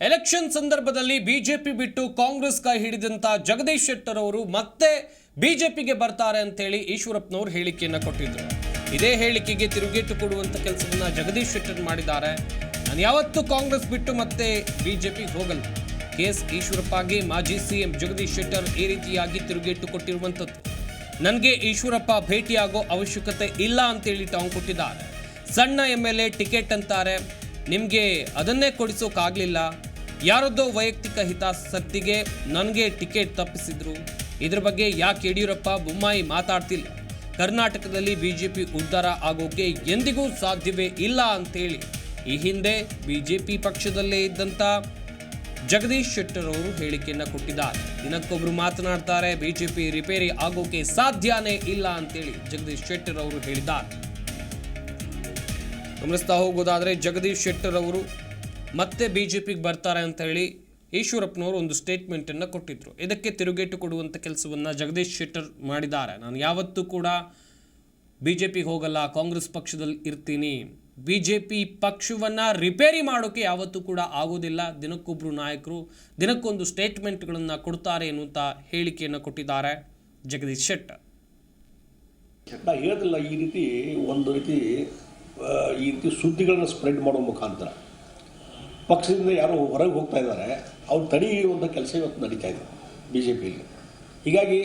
Election ಸಂದರ್ಭದಲ್ಲಿ BJP ಬಿಟ್ಟು ಕಾಂಗ್ರೆಸ್ ಕೈ ಹಿಡಿದಂತ ಜಗದೀಶ್ ಶೆಟ್ಟರ್ ಅವರು ಮತ್ತೆ ಬಿಜೆಪಿಗೆ ಬರ್ತಾರೆ ಅಂತೇಳಿ ಈಶ್ವರಪ್ಪನವರು ಹೇಳಿಕೆಯನ್ನು ಕೊಟ್ಟಿದ್ರು. ಇದೇ ಹೇಳಿಕೆಗೆ ತಿರುಗೇಟು ಕೊಡುವಂತ ಕೆಲಸವನ್ನು ಜಗದೀಶ್ ಶೆಟ್ಟರ್ ಮಾಡಿದ್ದಾರೆ. ನಾನು ಯಾವತ್ತೂ ಕಾಂಗ್ರೆಸ್ ಬಿಟ್ಟು ಮತ್ತೆ ಬಿಜೆಪಿಗೆ ಹೋಗಲ್ಲ. ಕೆ ಎಸ್ ಈಶ್ವರಪ್ಪಗೆ ಮಾಜಿ ಸಿಎಂ ಜಗದೀಶ್ ಶೆಟ್ಟರ್ ಈ ರೀತಿಯಾಗಿ ತಿರುಗೇಟು ಕೊಟ್ಟಿರುವಂಥದ್ದು. ನನಗೆ ಈಶ್ವರಪ್ಪ ಭೇಟಿಯಾಗೋ ಅವಶ್ಯಕತೆ ಇಲ್ಲ ಅಂತೇಳಿ ಟಾಂಗ್ ಕೊಟ್ಟಿದ್ದಾರೆ. ಸಣ್ಣ ಎಂ ಟಿಕೆಟ್ ಅಂತಾರೆ. ನಿಮಗೆ ಅದನ್ನೇ ಕೊಡಿಸೋಕ್ಕಾಗಲಿಲ್ಲ ಯಾರದ್ದೋ ವೈಯಕ್ತಿಕ ಹಿತಾಸಕ್ತಿಗೆ ನನಗೆ ಟಿಕೆಟ್ ತಪ್ಪಿಸಿದ್ರು. ಇದ್ರ ಬಗ್ಗೆ ಯಾಕೆ ಯಡಿಯೂರಪ್ಪ ಬೊಮ್ಮಾಯಿ ಮಾತಾಡ್ತಿಲ್ಲ? ಕರ್ನಾಟಕದಲ್ಲಿ ಬಿಜೆಪಿ ಉದ್ಧಾರ ಆಗೋಕೆ ಎಂದಿಗೂ ಸಾಧ್ಯವೇ ಇಲ್ಲ ಅಂತೇಳಿ ಈ ಹಿಂದೆ ಬಿಜೆಪಿ ಪಕ್ಷದಲ್ಲೇ ಇದ್ದಂಥ ಜಗದೀಶ್ ಶೆಟ್ಟರ್ ಅವರು ಹೇಳಿಕೆಯನ್ನ ಕೊಟ್ಟಿದ್ದಾರೆ. ದಿನಕ್ಕೊಬ್ರು ಮಾತನಾಡ್ತಾರೆ, ಬಿಜೆಪಿ ರಿಪೇರಿ ಆಗೋಕೆ ಸಾಧ್ಯನೇ ಇಲ್ಲ ಅಂತೇಳಿ ಜಗದೀಶ್ ಶೆಟ್ಟರ್ ಅವರು ಹೇಳಿದ್ದಾರೆ. ಗಮನಿಸ್ತಾ ಹೋಗೋದಾದ್ರೆ ಜಗದೀಶ್ ಶೆಟ್ಟರ್ ಅವರು ಮತ್ತೆ ಬಿ ಜೆ ಪಿಗೆ ಬರ್ತಾರೆ ಅಂತ ಹೇಳಿ ಈಶ್ವರಪ್ಪನವರು ಒಂದು ಸ್ಟೇಟ್ಮೆಂಟನ್ನು ಕೊಟ್ಟಿದ್ದರು ಇದಕ್ಕೆ ತಿರುಗೇಟು ಕೊಡುವಂಥ ಕೆಲಸವನ್ನು ಜಗದೀಶ್ ಶೆಟ್ಟರ್ ಮಾಡಿದ್ದಾರೆ. ನಾನು ಯಾವತ್ತೂ ಕೂಡ ಬಿ ಜೆ ಪಿಗೆ ಹೋಗಲ್ಲ, ಕಾಂಗ್ರೆಸ್ ಪಕ್ಷದಲ್ಲಿ ಇರ್ತೀನಿ. ಬಿ ಜೆ ಪಿ ಪಕ್ಷವನ್ನು ರಿಪೇರಿ ಮಾಡೋಕೆ ಯಾವತ್ತೂ ಕೂಡ ಆಗೋದಿಲ್ಲ. ದಿನಕ್ಕೊಬ್ರು ನಾಯಕರು ದಿನಕ್ಕೊಂದು ಸ್ಟೇಟ್ಮೆಂಟ್ಗಳನ್ನು ಕೊಡ್ತಾರೆ ಎನ್ನುವಂಥ ಹೇಳಿಕೆಯನ್ನು ಕೊಟ್ಟಿದ್ದಾರೆ ಜಗದೀಶ್ ಶೆಟ್ಟರ್. ನಾ ಹೇಳೋದಿಲ್ಲ ಈ ರೀತಿ ಒಂದು ರೀತಿ ಈ ರೀತಿ ಸುದ್ದಿಗಳನ್ನು ಸ್ಪ್ರೆಡ್ ಮಾಡೋ ಮುಖಾಂತರ ಪಕ್ಷದಿಂದ ಯಾರು ಹೊರಗೆ ಹೋಗ್ತಾ ಇದ್ದಾರೆ ಅವ್ರು ತಡಿ ಹಿಡಿಯುವಂಥ ಕೆಲಸ ಇವತ್ತು ನಡೀತಾ ಇದೆ ಬಿ ಜೆ ಪಿಯಲ್ಲಿ ಹೀಗಾಗಿ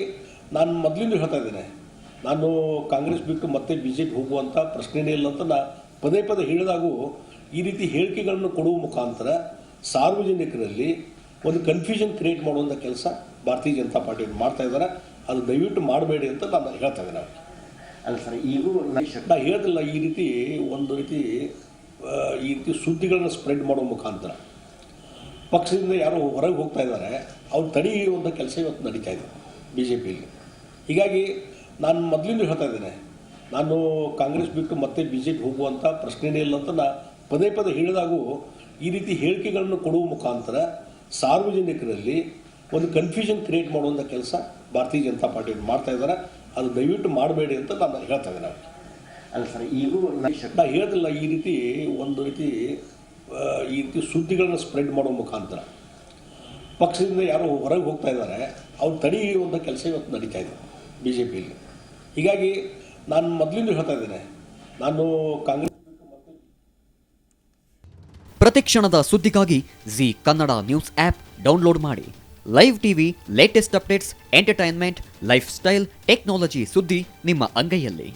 ನಾನು ಮೊದಲಿಂದ ಹೇಳ್ತಾ ಇದ್ದೇನೆ ನಾನು ಕಾಂಗ್ರೆಸ್ ಬಿಟ್ಟು ಮತ್ತೆ ಬಿ ಜೆ ಪಿ ಹೋಗುವಂಥ ಪ್ರಶ್ನೆನೇ ಇಲ್ಲ ಅಂತ ನಾನು ಪದೇ ಪದೇ ಹೇಳಿದಾಗೂ ಈ ರೀತಿ ಹೇಳಿಕೆಗಳನ್ನು ಕೊಡುವ ಮುಖಾಂತರ ಸಾರ್ವಜನಿಕರಲ್ಲಿ ಒಂದು ಕನ್ಫ್ಯೂಷನ್ ಕ್ರಿಯೇಟ್ ಮಾಡುವಂಥ ಕೆಲಸ ಭಾರತೀಯ ಜನತಾ ಪಾರ್ಟಿ ಮಾಡ್ತಾ ಇದ್ದಾರೆ. ಅದು ದಯವಿಟ್ಟು ಮಾಡಬೇಡಿ ಅಂತ ನಾನು ಹೇಳ್ತಾ ಇದ್ದೇನೆ. ಅಲ್ಲ ಸರ್ ಈಗೂ ನಾನು ಹೇಳೋದಿಲ್ಲ ಈ ರೀತಿ ಒಂದು ರೀತಿ ಈ ರೀತಿ ಸುದ್ದಿಗಳನ್ನು ಸ್ಪ್ರೆಡ್ ಮಾಡೋ ಮುಖಾಂತರ. ಪಕ್ಷದಿಂದ ಯಾರೋ ಹೊರಗೆ ಹೋಗ್ತಾ ಇದ್ದಾರೆ, ಅವ್ರು ತಡಿ ಹಿಡಿಯುವಂಥ ಕೆಲಸ ಇವತ್ತು ನಡೀತಾ ಇದೆ ಬಿ ಜೆ ಪಿಯಲ್ಲಿ ಹೀಗಾಗಿ ನಾನು ಮೊದಲಿಂದ ಹೇಳ್ತಾ ಇದ್ದೇನೆ, ನಾನು ಕಾಂಗ್ರೆಸ್ ಬಿಟ್ಟು ಮತ್ತೆ ಬಿ ಜೆ ಪಿ ಹೋಗುವಂಥ ಪ್ರಶ್ನೆನೇ ಇಲ್ಲ ಅಂತ ನಾನು ಪದೇ ಪದೇ ಹೇಳಿದಾಗೂ ಈ ರೀತಿ ಹೇಳಿಕೆಗಳನ್ನು ಕೊಡುವ ಮುಖಾಂತರ ಸಾರ್ವಜನಿಕರಲ್ಲಿ ಒಂದು ಕನ್ಫ್ಯೂಷನ್ ಕ್ರಿಯೇಟ್ ಮಾಡುವಂಥ ಕೆಲಸ ಭಾರತೀಯ ಜನತಾ ಪಾರ್ಟಿ ಮಾಡ್ತಾ ಇದ್ದಾರೆ. ಅದು ದಯವಿಟ್ಟು ಮಾಡಬೇಡಿ ಅಂತ ನಾನು ಹೇಳ್ತಾ ಇದ್ದೇನೆ. ಅಲ್ಲ ಸರ್ ಈಗೂ ನಾ ಹೇಳ್ತಿಲ್ಲ ಈ ರೀತಿ ಒಂದು ರೀತಿ ಈ ರೀತಿ ಸುದ್ದಿಗಳನ್ನ ಸ್ಪ್ರೆಡ್ ಮಾಡೋ ಮುಖಾಂತರ. ಪಕ್ಷದಿಂದ ಯಾರೋ ಹೊರಗೆ ಹೋಗ್ತಾ ಇದ್ದಾರೆ ಅವ್ರು ತಡಿ ಹಿಡಿಯುವಂಥ ಕೆಲಸ ಇವತ್ತು ನಡೀತಾ ಇದೆ ಬಿ ಜೆ ಪಿಯಲ್ಲಿ ಹೀಗಾಗಿ ನಾನು ಮೊದಲಿಂದ ಹೇಳ್ತಾ ಇದ್ದೇನೆ ನಾನು ಕಾಂಗ್ರೆಸ್ ಪ್ರತಿಕ್ಷಣದ ಸುದ್ದಿಗಾಗಿ Zee Kannada news app download ಮಾಡಿ. Live TV latest updates entertainment lifestyle technology ಸುದ್ದಿ ನಿಮ್ಮ ಅಂಗೈಯಲ್ಲಿ.